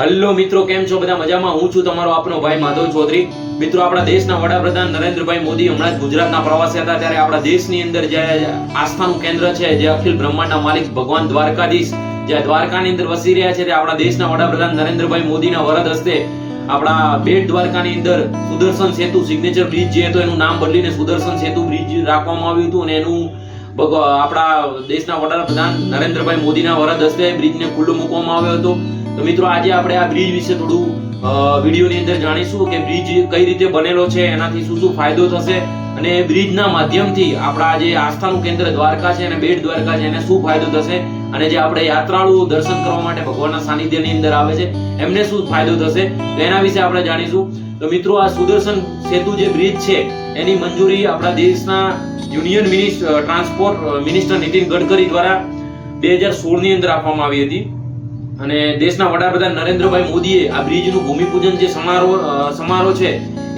Hello મિત્રો, કેમ છો? બધા મજામાં? હું છું તમારો આપનો ભાઈ માધવ ચૌધરી. મિત્રો, આપણા દેશના વડાપ્રધાન નરેન્દ્રભાઈ મોદી હમણાં જ ગુજરાતના પ્રવાસે હતા ત્યારે આપણા દેશની અંદર જે આસ્થાનું કેન્દ્ર છે, જે અખિલ બ્રહ્માંડના માલિક ભગવાન દ્વારકાધીશ, જે દ્વારકાની અંદર વસી રહ્યા છે, તે આપણા દેશના વડાપ્રધાન નરેન્દ્રભાઈ મોદીના વરદ હસ્તે આપણા બેટ દ્વારકાની અંદર સુદર્શન સેતુ સિગ્નેચર બ્રિજ જે હતો, એનું નામ બદલીને સુદર્શન સેતુ બ્રિજ રાખવામાં આવ્યું હતું અને એનું આપણા દેશના વડાપ્રધાન નરેન્દ્રભાઈ મોદીના વરદ હસ્તે બ્રિજને ખુલ્લો મૂકવામાં આવ્યો હતો. તો મિત્રો, આજે આપણે આ બ્રિજ વિશે થોડું વિડીયોની અંદર જાણીશું કે બ્રિજ કઈ રીતે બનેલો છે, એનાથી શું શું ફાયદો થશે અને બ્રિજના માધ્યમથી આપણા જે આસ્થાનું કેન્દ્ર દ્વારકા છે અને બેટ દ્વારકા છે, એને શું ફાયદો થશે અને જે આપણે યાત્રાળુઓ દર્શન કરવા માટે ભગવાનના સાનિધ્યની અંદર આવે છે, એમને શું ફાયદો થશે, તો એના વિશે આપણે જાણીશું. તો મિત્રો, આ સુદર્શન સેતુ જે બ્રિજ છે, એની મંજૂરી આપણા દેશના union minister transport minister Nitin Gadkari દ્વારા બે હજાર સોળની અંદર આપવામાં આવી હતી. અને દેશના વડાપ્રધાન નરેન્દ્રભાઈ મોદીએ આ બ્રિજનું ભૂમિપૂજન જે સમારોહ સમારોહ છે,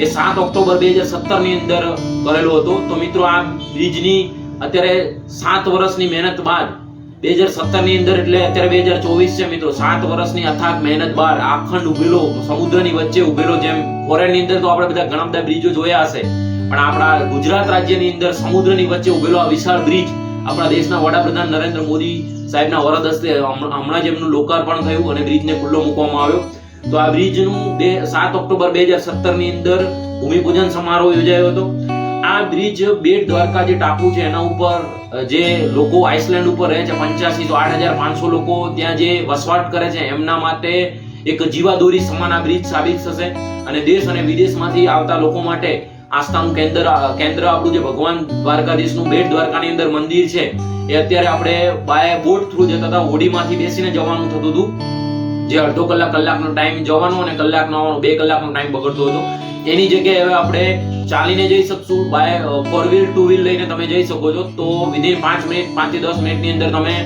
એ સાત ઓક્ટોબર બે હજાર સત્તરની અંદર કરેલો હતો. તો મિત્રો, આ બ્રિજની અત્યારે સાત વર્ષની મહેનત બાદ બે હજાર સત્તરની અંદર એટલે અત્યારે બે હજાર ચોવીસ છે મિત્રો, સાત વર્ષની અથાગ મહેનત બાદ આખંડ ઉભેલો, સમુદ્રની વચ્ચે ઉભેલો જેમ ફોરેનની અંદર તો આપણે બધા ઘણા બધા બ્રિજો જોયા હશે. પણ આપણા ગુજરાત રાજ્યની અંદર સમુદ્રની વચ્ચે ઉભેલો આ વિશાળ બ્રિજ આપણા દેશના વડાપ્રધાન નરેન્દ્ર મોદી સાહેબના વરદ હસ્તે હમણાં જ એમનું લોકાર્પણ થયું અને બ્રિજને ખુલ્લો મૂકવામાં આવ્યો. તો આ બ્રિજનું બે, સાત ઓક્ટોબર બે હજાર સત્તરની અંદર ભૂમિપૂજન સમારોહ યોજાયો હતો. આ બ્રિજ બેટ દ્વારકા જે ટાપુ છે, એના ઉપર જે લોકો આઇસલેન્ડ ઉપર રહે છે, પંચ્યાસી તો આઠ હજાર પાંચસો લોકો ત્યાં જે વસવાટ કરે છે, એમના માટે એક જીવાદોરી સમાન આ બ્રિજ સાબિત થશે. અને દેશ અને વિદેશમાંથી આવતા લોકો માટે આસ્થાનું કેન્દ્ર કેન્દ્ર આપણું જે ભગવાન દ્વારકાધીશનું બેટ દ્વારકાની અંદર મંદિર છે, એ અત્યારે આપણે બાય બોટ થ્રુ જતા હતા હોડીમાંથી બેસીને જવાનું થતું હતું. જે અડધો કલાક કલાકનો ટાઈમ જવાનો અને કલાકનો આવવાનો, બે કલાકનો ટાઈમ બગડતો હતો. એની જગ્યાએ હવે આપણે ચાલીને જઈ શકશું, by four wheel two wheel લઈને તમે જઈ શકો છો. તો વિધિન પાંચ મિનિટ પાંચથી દસ મિનિટની અંદર તમે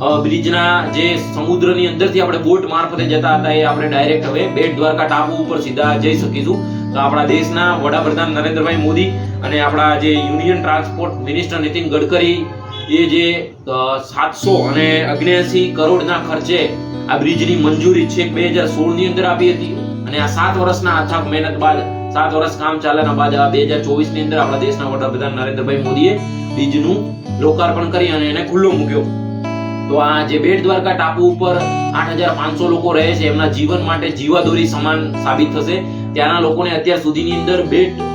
બ્રિજના જે સમુદ્રની અંદરથી આપણે બોટ મારફતે જતા હતા એ આપણે ડાયરેક્ટ હવે બેટ દ્વારકા ટાપુ ઉપર સીધા જઈ શકીશું. તો આપણા દેશના વડાપ્રધાન નરેન્દ્રભાઈ મોદી અને આપણા જે union transport minister Nitin Gadkari એ જે સાતસો અને અગ્નેસી કરોડના ખર્ચે આ બ્રિજની મંજૂરી છે બે હજાર સોળની અંદર આપી હતી. અને આ સાત વર્ષના અથાગ મહેનત બાદ, સાત વર્ષ કામ ચાલ્યાના બાદ આ બે હજાર ચોવીસની અંદર આપણા દેશના વડાપ્રધાન નરેન્દ્રભાઈ મોદીએ બ્રિજનું લોકાર્પણ કરી અને એને ખુલ્લો મૂક્યો. તો આ જે બેટ દ્વારકા ટાપુ ઉપર આઠ હજાર પાંચસો લોકો રહે છે, એમના જીવન માટે જીવાદોરી સમાન સાબિત થશે. ત્યાંના લોકોને અત્યાર સુધીની અંદર બેટ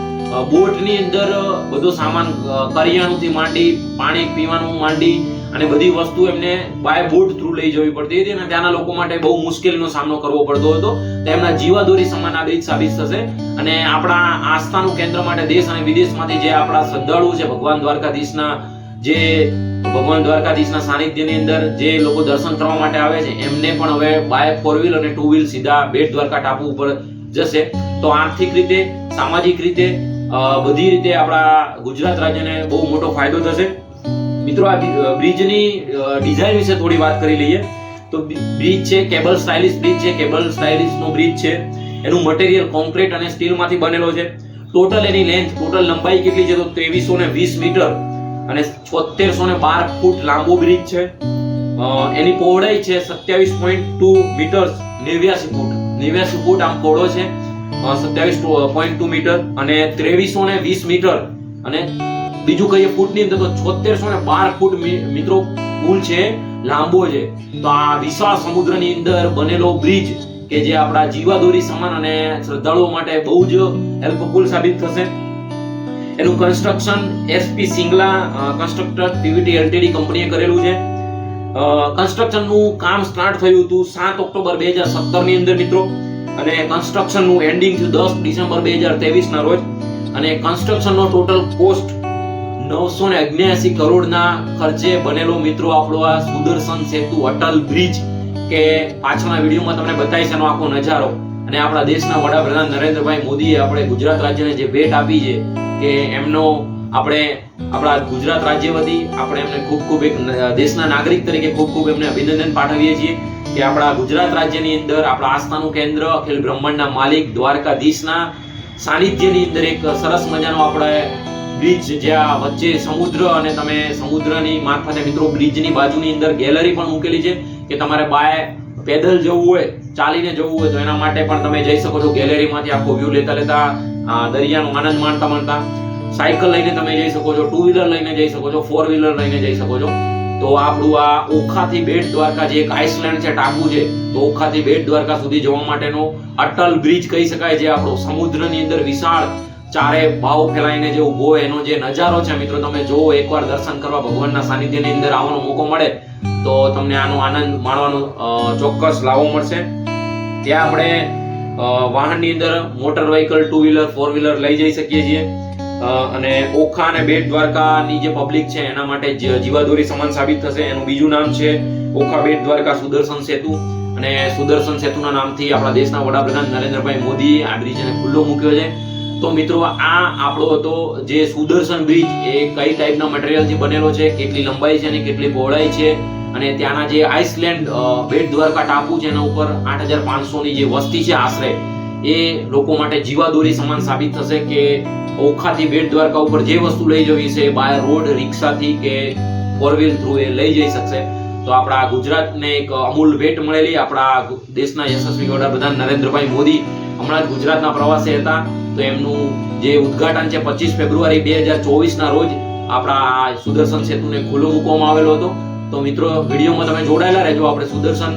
બોટની અંદર બધો સામાન કરિયાણુંથી માંડી, પાણી પીવાનું માંડી અને બધી વસ્તુ એમને બાય બોટ થ્રુ લઈ જવી પડતી હતી અને ત્યાંના લોકો માટે બહુ મુશ્કેલીનો સામનો કરવો પડતો હતો. તો એમના જીવાદોરી સમાન આ સાબિત થશે. અને આપણા આસ્થાનું કેન્દ્ર માટે દેશ અને વિદેશમાંથી જે આપણા શ્રદ્ધાળુ છે, ભગવાન દ્વારકાધીશના જે ભગવાન દ્વારકાધીશના સાનિધ્યની અંદર જે લોકો દર્શન કરવા માટે આવે છે, એમને પણ હવે બાય ફોર વ્હીલ અને ટુ વ્હીલ સીધા બેટ દ્વારકા ટાપુ ઉપર જશે. તો આર્થિક રીતે, સામાજિક રીતે બધી રીતે આપણા ગુજરાત રાજ્યને બહુ મોટો ફાયદો થશે. મિત્રો, આ બ્રિજની ડિઝાઇન વિશે થોડી વાત કરી લઈએ. તો બ્રિજ છે, કેબલ સ્ટાઇલિશ બ્રિજ છે, કેબલ સ્ટાઇલિશ નો બ્રિજ છે. એનું મટીરિયલ કોન્ક્રીટ અને સ્ટીલમાંથી બનેલો છે. ટોટલ એની લેન્થ ટોટલ લંબાઈ કેટલી છે તો ત્રેવીસો ને વીસ મીટર. અને છોતેરસો ને બાર ફૂટ લાંબો બ્રિજ છે. એની પહોળાઈ છે સત્યાવીસ પોઈન્ટ ટુ મીટર નેવ્યાસી ફૂટ. નેવ્યાસી ફૂટ આમ પહોળો છે. સત્યાવીસ પોઈન્ટ ટુ મીટર અને ત્રેવીસો ને વીસ મીટર અને બીજું કહીએ ફૂટની અંદર તો છોતેરસો ને બાર ફૂટ મિત્રો, પુલ છે, લાંબો છે. તો આ વિશાળ સમુદ્રની અંદર બનેલો બ્રિજ કે જે આપણા જીવાદોરી સમાન અને શ્રદ્ધાળુઓ માટે બહુ જ હેલ્પફુલ સાબિત થશે. એનું construction SP Singla constructor PVT LTD કંપનીએ કરેલું છે. કન્સ્ટ્રક્શનનું કામ સ્ટાર્ટ થયું હતું સાત ઓક્ટોબર બે હજાર સત્તરની અંદર, મિત્રો. અને કન્સ્ટ્રક્શનનું એન્ડિંગ થયું દસ ડિસેમ્બર બે હજાર ના રોજ. અને કન્સ્ટ્રક્શનનો ટોટલ કોસ્ટ નવસો ને અગ્યાસી કરોડના ખર્ચે બનેલો મિત્રો આપણો આ સુદર્શન સેતુ અટલ બ્રિજ, કે પાછળના વિડીયોમાં તમને બતાવીશ એનો આખો નજારો. અને આપણા દેશના વડાપ્રધાન નરેન્દ્રભાઈ મોદીએ આપણે ગુજરાત રાજ્યને જે ભેટ આપી છે કે એમનો આપણે આપણા ગુજરાત રાજ્ય વતી આપણે એમને ખૂબ ખૂબ એક દેશના નાગરિક તરીકે ખૂબ ખૂબ એમને અભિનંદન પાઠવીએ છીએ કે આપણા ગુજરાત રાજ્યની અંદર આપણા આસ્થાનું કેન્દ્ર અખિલ બ્રહ્માંડના માલિક દ્વારકાધીશના સાનિધ્યની અંદર એક સરસ મજાનો આપણે બ્રિજ જ્યાં વચ્ચે સમુદ્ર અને તમે સમુદ્રની મારફતે મિત્રો બ્રિજની બાજુની અંદર ગેલેરી પણ મૂકેલી છે કે તમારે બાય પેદલ જવું હોય, ચાલીને જવું હોય તો એના માટે પણ તમે જઈ શકો છો ગેલેરીમાંથી આખો વ્યૂ લેતા લેતા દરિયાનો આનંદ માણતા માણતા સાયકલ લઈને તમે જઈ શકો છો ટુ વ્હીલર લઈને જઈ શકો છો ફોર વ્હીલર લઈને જઈ શકો છો. તો આપણું આ ઓખાથી બેટ દ્વારકા જે એક આઇસલેન્ડ છે, ટાપુ છે, તો ઓખાથી બેટ દ્વારકા સુધી જવા માટેનો અટલ બ્રિજ કહી શકાય જે આપણો સમુદ્રની અંદર વિશાળ ચારે ભાવ ફેલાઈને જે ઊભો એનો જે નજારો છે, મિત્રો, તમે જોવો એકવાર દર્શન કરવા ભગવાનના સાનિધ્યની અંદર આવવાનો મોકો મળે, તો તમને આનો આનંદ માણવાનો ચોક્કસ લાવો મળશે. ત્યાં આપણે વાહનની અંદર motor vehicle two wheeler four wheeler લઈ જઈ શકીએ છીએ. અને ઓખા અને બેટ દ્વારકાની જે પબ્લિક છે, એના માટે જીવાદોરી સમાન સાબિત થશે. એનું બીજું નામ છે ઓખા બેટ દ્વારકા સુદર્શન સેતુ. અને સુદર્શન સેતુના નામથી આપણા દેશના વડાપ્રધાન નરેન્દ્રભાઈ મોદી આ બ્રિજને ખુલ્લો મૂક્યો છે. તો મિત્રો, આ આપણો હતો જે સુદર્શન બ્રિજ એ કઈ ટાઈપના મટીરિયલથી બનેલો છે, કેટલી લંબાઈ છે અને કેટલી પહોળાઈ છે અને ત્યાંના જે આઇસલેન્ડ બેટ દ્વારકા ટાપુ છે એના ઉપર આઠ હજાર પાંચસોની જે વસ્તી છે આશરે, એ લોકો માટે જીવાદોરી સમાન સાબિત થશે કે ઓખાથી બેટ દ્વારકા ઉપર જે વસ્તુ લઈ જવી છે, બાય રોડ, રિક્ષાથી કે ફોર થ્રુ એ લઈ જઈ શકશે. તો આપણા ગુજરાતને એક અમૂલ ભેટ મળેલી. આપણા દેશના યશસ્વી વડાપ્રધાન નરેન્દ્રભાઈ મોદી હમણાં જ ગુજરાતના પ્રવાસે હતા. તો એમનું જે ઉદ્ઘાટન છે પચીસ ફેબ્રુઆરી બે હજાર ચોવીસના રોજ આપણા સુદર્શન સેતુને ખુલ્લો મૂકવામાં આવેલો હતો. તો મિત્રો, વિડીયોમાં તમે જોડાયેલા રહેજો. આપણે સુદર્શન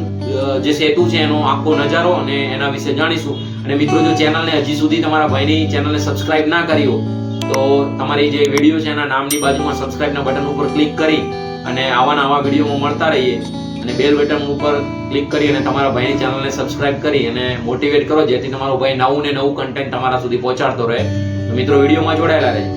જે સેતુ છે, એનો આખો નજારો અને એના વિશે જાણીશું. અને મિત્રો, જો ચેનલને હજી સુધી તમારા ભાઈની ચેનલને સબસ્ક્રાઇબ ના કરી હો તો તમારી જે વીડિયો છે, એના નામની બાજુમાં સબસ્ક્રાઇબના બટન ઉપર ક્લિક કરી અને આવા નવા વિડીયોમાં મળતા રહીએ. અને બેલ બટન ઉપર ક્લિક કરી અને તમારા ભાઈની ચેનલને સબસ્ક્રાઇબ કરી અને મોટિવેટ કરો, જેથી તમારો ભાઈ નવું ને નવું કન્ટેન્ટ તમારા સુધી પહોંચાડતો રહે. મિત્રો, વિડીયોમાં જોડાયેલા રહેજો.